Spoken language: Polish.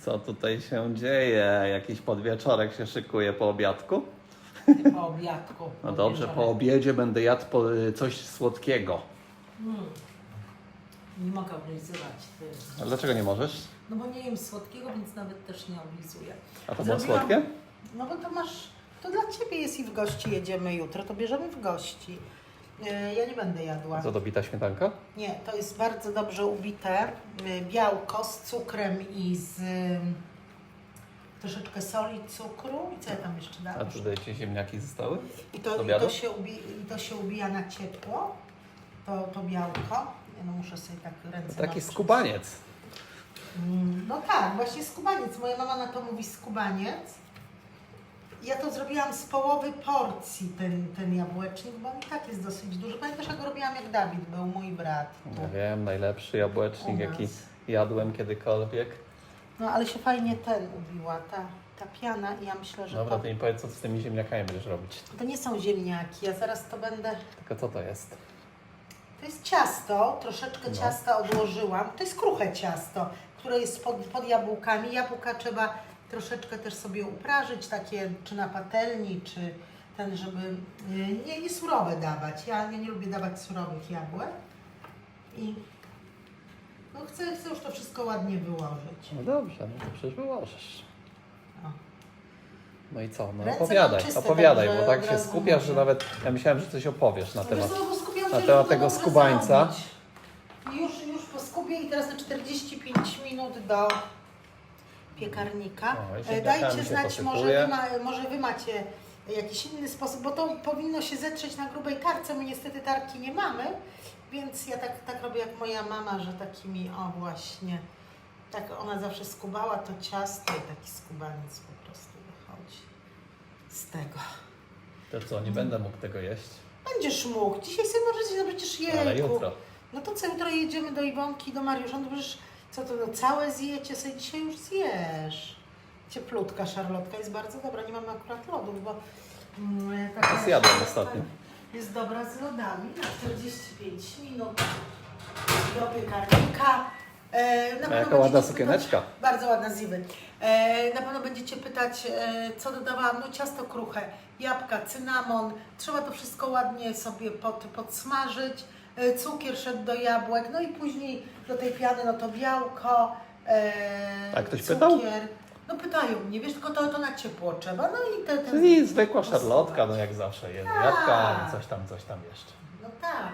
Co tutaj się dzieje? Jakiś podwieczorek się szykuje po obiadku? Po obiadku. No dobrze, po obiedzie będę jadł po, coś słodkiego. Mm. Nie mogę oblizywać. ty. A dlaczego nie możesz? No bo nie jem słodkiego, więc nawet też nie oblizuję. A to było Zrobiłam- słodkie? No bo to masz, to dla Ciebie jest i w gości jedziemy jutro, to bierzemy w gości. E, Ja nie będę jadła. Co to bita śmietanka? Nie, to jest bardzo dobrze ubite e, białko z cukrem i z troszeczkę soli, cukru i co ja tam jeszcze A dałam? tutaj ci ziemniaki zostały? I to, i, to się ubi, I to się ubija na ciepło, to, to białko. Ja no muszę sobie tak ręce Taki naprzeć. skubaniec. Mm, No tak, właśnie skubaniec. Moja mama na to mówi skubaniec. Ja to zrobiłam z połowy porcji, ten, ten jabłecznik, bo on i tak jest dosyć duży. Pamiętasz, jak go robiłam, jak Dawid był, mój brat. tu Ja wiem, najlepszy u jabłecznik, nas. jaki jadłem kiedykolwiek. No ale się fajnie ten ubiła, ta, ta piana i ja myślę, że Dobra, to, to mi powiedz, co z tymi ziemniakami będziesz robić. to nie są ziemniaki. Ja zaraz to będę... Tylko co to jest? To jest ciasto, troszeczkę No. ciasta odłożyłam. To jest kruche ciasto, które jest pod, pod jabłkami. Jabłka trzeba troszeczkę też sobie uprażyć, takie czy na patelni, czy ten, żeby y, nie, nie surowe dawać. Ja, ja nie lubię dawać surowych jabłek. I no chcę, chcę już to wszystko ładnie wyłożyć. No dobrze, no to przecież wyłożysz. O. No i co? No Ręce opowiadaj, mam czyste, opowiadaj, także bo tak od się razu skupiasz, że mówię. nawet ja myślałem, że coś opowiesz na No temat. wiesz co, bo skupiam na się, temat żeby tego to dobrze skubańca. zrobić. Już, już po skupie i teraz na 45 minut do piekarnika. I E, Dajcie się znać, może posypuje. wy, ma, może wy macie jakiś inny sposób, bo to powinno się zetrzeć na grubej tarce. My niestety tarki nie mamy, więc ja tak, tak robię jak moja mama, że takimi, o właśnie, tak ona zawsze skubała to ciasto i taki skubaniec po prostu wychodzi z tego. To co, nie będę mógł tego jeść, Będziesz mógł. Dzisiaj sobie możecie, no przecież jejku. ale jutro. No to co, jutro jedziemy do Iwonki, do Mariusza, no przecież co to, no całe zjecie sobie dzisiaj już zjesz. Cieplutka szarlotka jest bardzo dobra, nie mamy akurat lodów, bo mm, taka Ja zjadłem szarlotka ostatnio. Jest dobra z lodami na 45 minut do piekarnika. E, na pewno jaka będziecie ładna pytać- sukieneczka. bardzo ładna ziwy. E, na pewno będziecie pytać, e, co dodawałam. No ciasto kruche, jabłka, cynamon. Trzeba to wszystko ładnie sobie pod, podsmażyć. E, cukier szedł do jabłek, no i później do tej piany, no to białko, e, A ktoś cukier. pytał? No pytają mnie, wiesz, tylko to, to na ciepło trzeba. No i te, te Czyli zwykła szarlotka, no jak zawsze jest. Jabłka, coś tam, coś tam jeszcze. No tak,